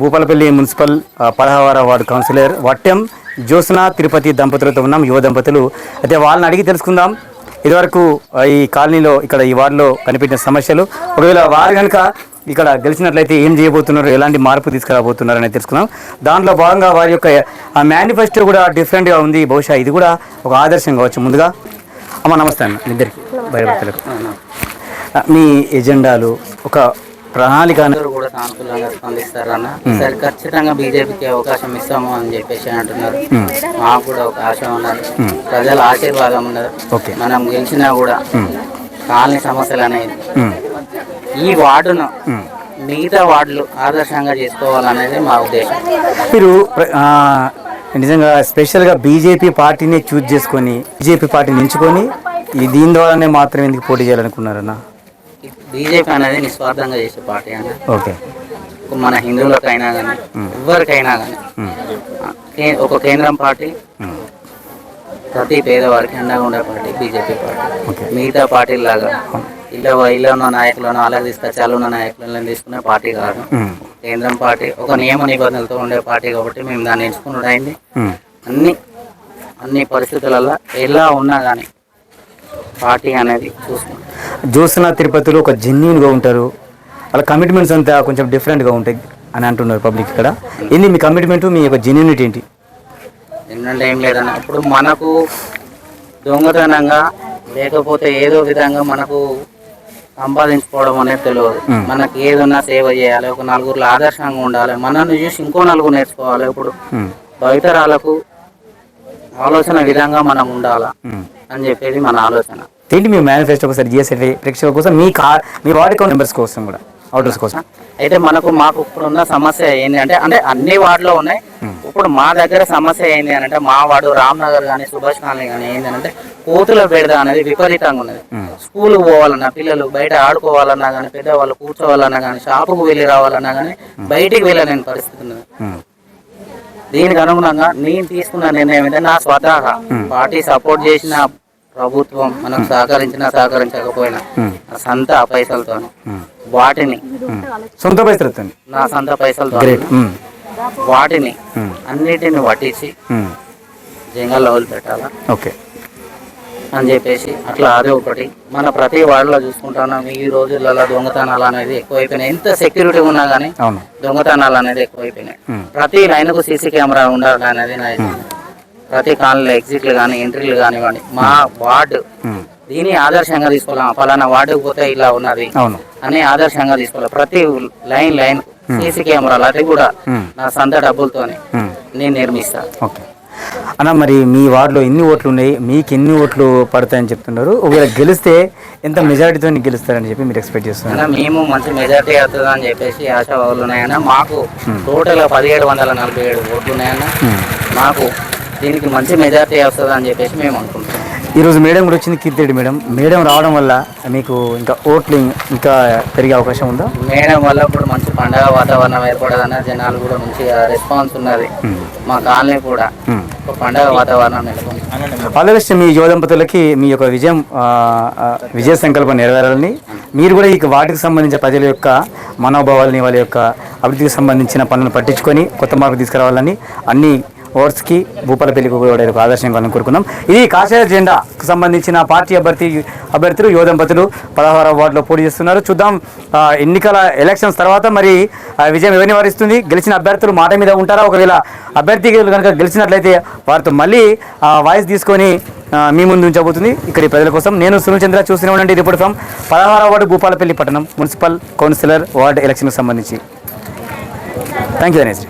Bhupalpally municipal పదహార ward councillor Vattem Jyotsna Tirupati దంపతులతో ఉన్నాం యువ దంపతులు. అయితే వాళ్ళని అడిగి తెలుసుకుందాం. ఇదివరకు ఈ కాలనీలో ఇక్కడ ఈ వార్డులో కనిపించిన సమస్యలు. ఒకవేళ వారు కనుక ఇక్కడ గెలిచినట్లయితే ఏం చేయబోతున్నారు ఎలాంటి మార్పు తీసుకురాబోతున్నారు అనేది తెలుసుకుందాం. దాంట్లో భాగంగా వారి యొక్క మేనిఫెస్టో కూడా డిఫరెంట్గా ఉంది. బహుశా ఇది కూడా ఒక ఆదర్శం కావచ్చు ముందుగా. అమ్మ నమస్తే అన్న. ఇద్దరికి. భయభక్తులకు. మీ ఎజెండాలు ఒక ప్రణాళిక అందరూ కూడా సానుకూలంగా స్పందిస్తారన్న. సరే ఖచ్చితంగా బీజేపీకి అవకాశం ఇస్తాము అని చెప్పేసి అంటున్నారు. మాకు కూడా ఒక ఆశ ఉన్నది. ప్రజల ఆశీర్వాదం ఉన్నది. మనం గెలిచినా కూడా కాలనీ సమస్యలు అనేది ఈ వార్డును మిగతా వార్డులు ఆదర్శంగా చేసుకోవాలనేది మా ఉద్దేశం. మీరు నిజంగా స్పెషల్గా బీజేపీ పార్టీని చూజ్ చేసుకొని బీజేపీ పార్టీని ఎంచుకొని ఈ దీని ద్వారానే మాత్రం ఎందుకు పోటీ చేయాలనుకున్నారన్న? బీజేపీ అనేది నిస్వార్థంగా చేసే పార్టీ అన్న ఓకే. మన హిందువులకైనా కానీ ఎవరికైనా కానీ ఒక కేంద్రం పార్టీ ప్రతి పేదవారికి అండగా ఉండే పార్టీ బీజేపీ పార్టీ. మిగతా పార్టీలాగా ఇలా ఇలా ఉన్న నాయకులను అలాగే తీసుకొచ్చి అలా ఉన్న నాయకులను తీసుకునే పార్టీ కాదు. కేంద్రం పార్టీ ఒక నియమ నిబంధనలతో ఉండే పార్టీ కాబట్టి మేము దాన్ని ఎంచుకున్నది అయింది అన్ని అన్ని పరిస్థితులలో ఎలా ఉన్నా కానీ పార్టీ అనేది చూసుకుంటాం. జ్యోత్స్న తిరుపతిలో ఒక జెన్యున్గా ఉంటారు. వాళ్ళ కమిట్మెంట్స్ అంతా కొంచెం డిఫరెంట్గా ఉంటాయి అని అంటున్నారు పబ్లిక్ ఇక్కడ. ఏంది మీ కమిట్మెంట్ మీ యొక్క జెన్యునిటీ ఏంటి? ఎందుకంటే ఏం లేదన్న. ఇప్పుడు మనకు దొంగతనంగా లేకపోతే ఏదో విధంగా మనకు సంపాదించుకోవడం అనేది తెలియదు. మనకి ఏదన్నా సేవ చేయాలి ఒక నలుగురిలో ఆదర్శంగా ఉండాలి మనల్ని చూసి ఇంకో నలుగురు నేర్చుకోవాలి. ఇప్పుడు బయటరాలకు ఆలోచన విధంగా మనం ఉండాలా. అని చెప్పేది మన ఆలోచన. ఏంటి మీ మేనిఫెస్టో ఒకసారి జిఎస్ఎఫ్ఐ ప్రేక్షకుల కోసం మీ కా మీ వార్డ్ కౌంట్ మెంబర్స్ కోసం కూడా అవుటర్స్ కోసం. అయితే మనకు మాకు ఇప్పుడు ఉన్న సమస్య ఏంటి అంటే అంటే అన్ని వార్డులో ఉన్నాయి. ఇప్పుడు మా దగ్గర సమస్య ఏంటి అని అంటే మా వార్డు రామ్ నగర్ కానీ సుభాష్ కాలనీ కానీ ఏంటి అంటే కోతుల బెడద అనేది విపరీతంగా ఉన్నది. స్కూల్ పోవాలన్నా పిల్లలు బయట ఆడుకోవాలన్నా కానీ పెద్దవాళ్ళు కూర్చోవాలన్నా కానీ షాపుకు వెళ్ళి రావాలన్నా కానీ బయటికి వెళ్ళలేని పరిస్థితి ఉన్నది. దీనికి అనుగుణంగా నేను తీసుకున్న నిర్ణయం ఏంటంటే నా స్వతహా పార్టీ సపోర్ట్ చేసిన ప్రభుత్వం మనకు సహకరించినా సహకరించకపోయినా నా సొంత పైసలతో వాటిని. సొంత పైసలతో నా సొంత పైసలతో వాటిని అన్నిటిని పట్టించి ఉమ్. జంగల్లో వదిలిపెట్టాలా ఓకే. అని చెప్పేసి అట్లా అదే ఒకటి. మన ప్రతి వార్డులో చూసుకుంటున్నాం ఈ రోజులలో దొంగతనాలు అనేది ఎక్కువైపోయినాయి. ఎంత సెక్యూరిటీ ఉన్నా కానీ దొంగతనాలు అనేది ఎక్కువైపోయినాయి. ప్రతి లైన్కు సీసీ కెమెరా ఉండాలి అనేది నా. ప్రతి కాలనీలో ఎగ్జిట్లు కానీ ఎంట్రీలు కానివ్వండి మా వార్డు దీన్ని ఆదర్శంగా తీసుకోవాలి? ఫలానా వార్డుకు పోతే ఇలా ఉన్నది అవును. అని ఆదర్శంగా తీసుకోవాలి? ప్రతి లైన్ లైన్ సీసీ కెమెరాలు అది కూడా నా సొంత డబ్బులతోనే. నేను నిర్మిస్తాను ఓకే. అన్న మరి మీ వార్డులో ఎన్ని ఓట్లు ఉన్నాయి మీకు ఎన్ని ఓట్లు పడతాయని చెప్తున్నారు. ఒకవేళ గెలిస్తే ఎంత మెజారిటీతో గెలుస్తారని చెప్పి మీరు ఎక్స్పెక్ట్ చేస్తున్నారు. మేము మంచి మెజార్టీ అవుతుంది అని చెప్పేసి ఆశావాదులు ఉన్నాయన్న మాకు టోటల్ పదిహేడు వందల నలభై ఏడు ఓట్లు ఉన్నాయన్న మాకు దీనికి మంచి మెజార్టీ వస్తుంది అని చెప్పేసి మేము అనుకుంటున్నాం. ఈరోజు మేడం కూడా వచ్చింది కీర్తిరెడ్డి మేడం. మేడం రావడం వల్ల మీకు ఇంకా ఓట్లు ఇంకా పెరిగే అవకాశం ఉందా? మేడం వల్ల ఇప్పుడు మంచి పండగ వాతావరణం ఏర్పడదన్న జనాలు కూడా మంచిగా రెస్పాన్స్ ఉన్నది. మా కాలనీ కూడా పండగ వాతావరణం ఆల్ ద బెస్ట్ మీ యువ దంపతులకి మీ యొక్క విజయం విజయ సంకల్పం నెరవేరాలని. మీరు కూడా ఈ వాటికి సంబంధించిన ప్రజల యొక్క మనోభావాలని వాళ్ళ యొక్క అభివృద్ధికి సంబంధించిన పనులను పట్టించుకొని కొత్త మార్పు తీసుకురావాలని అన్ని ఓట్స్కి భూపాలపల్లికి కూడా ఒక ఆదర్శం కావాలని కోరుకుందాం. ఇది కాషాయ జెండాకు సంబంధించిన పార్టీ అభ్యర్థి అభ్యర్థులు యువ దంపతులు పదహారు వార్డులో పోటీ చేస్తున్నారు. చూద్దాం ఎన్నికల ఎలక్షన్స్ తర్వాత మరి విజయం ఎవరిని వారిస్తుంది? గెలిచిన అభ్యర్థులు మాట మీద ఉంటారా? ఒకవేళ అభ్యర్థి కనుక గెలిచినట్లయితే వారితో మళ్ళీ వాయిస్ తీసుకొని మీ ముందు ఉంచబోతుంది. ఇక్కడి ప్రజల కోసం నేను సునీల్ చంద్ర చూసిన ఉండండి. రిపోర్ట్ ఫ్రమ్ పదహారవ వార్డు భూపాలపల్లి పట్టణం మున్సిపల్ కౌన్సిలర్ వార్డు ఎలక్షన్కి సంబంధించి. Thank you Dhanesh